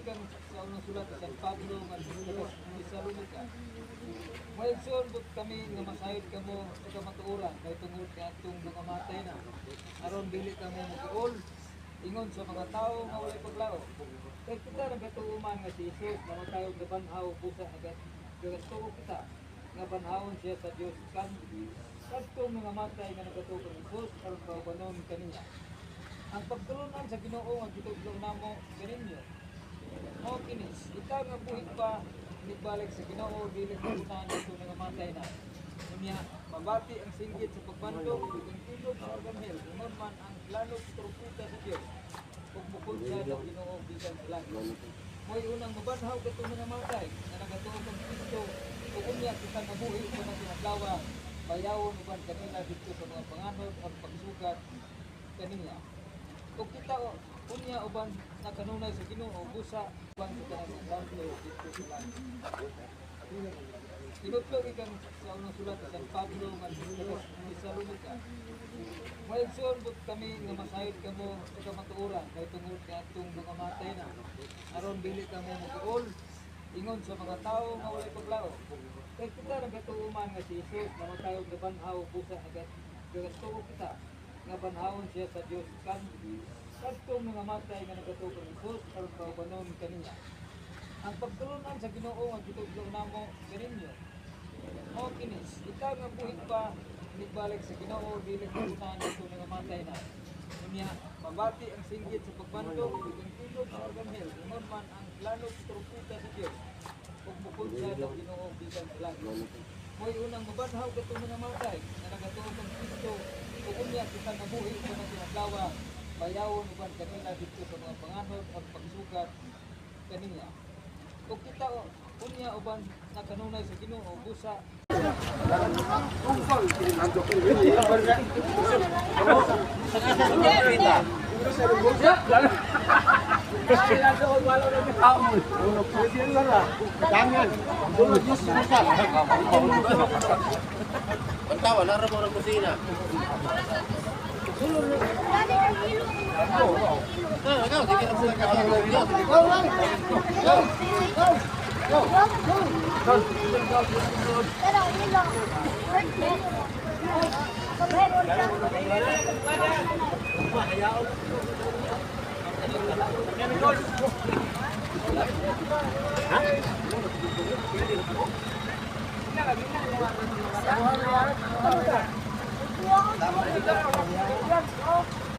Ikang sa unang sulat sa San Pablo nga sulat sa Thessalonica. Mayagson but kami nga masayod kamo sa kamatuoran kay tungod kay atong mga na. Aron dili magtuol ingon sa mga tao nga walay paglao. Kay kita nagatuuman nga si Jesus nga tayo gabanhaw busa agat gatuo kita nga banhawon siya sa Dios kan kadtong mga matay nga nagatuo kang Jesus aron kaubanon kaniya. Ang pagtulunan sa Ginoo nga gitudlo namo kaninyo. Mao kinis, ikaw nga buhit pa balik sa Ginoo dili ka unahan sa mga matay na. Unya, mabati ang singgit sa pagbandog ug ang tulog sa arganghel, ingon ang lalog trumpeta sa Dios. Ug bukod sa Ginoo bisan sa langit. Mo'y unang mabanhaw kato mga matay nga nagatuo kang Kristo ug unya kita nabuhi sa mga tinadlawa bayawon uban kanila dito sa mga panganod at pagsugat kanila. Kung kita o unya uban nakanunay sa Ginoo busa uban kita ng Pablo dito sila. Tinutlog ikang sa unang sulat sa San Pablo nga sa Thessalonica. Mayagson but kami nga masayod kamo sa kamatuoran kay tungod kay atong mga matay na. Aron dili kamo magtuol ingon sa mga tao nga walay paglao. Kay kita nagatuuman nga si Jesus nga tayo gabanhaw busa agat gatuo kita nga banhawon siya sa Dios kan kadtong mga matay nga nagatuo kang Jesus aron kaubanon kaniya. Ang pagtulunan sa Ginoo nga gitudlo namo kaninyo. Mao kinis, ikaw nga buhit pa balik sa Ginoo dili ka unahan sa mga matay na. Unya, mabati ang singgit sa pagbandog ug ang tulog sa arganghel, ingon man ang lalog trumpeta sa Dios. Ug bukod sa Ginoo bisan sa langit. Mo'y unang mabanhaw kato mga matay nga nagatuo kang Kristo kita nabuhi sa mga tinadlawa bayawon uban kanila dito sa mga panganod at pagsugat kanila. Kung kita o unya uban nakanunay sa Ginoo busa Pantawa, nara mo ng kusina. Ah, ikaw, sige na sila kasama. Tama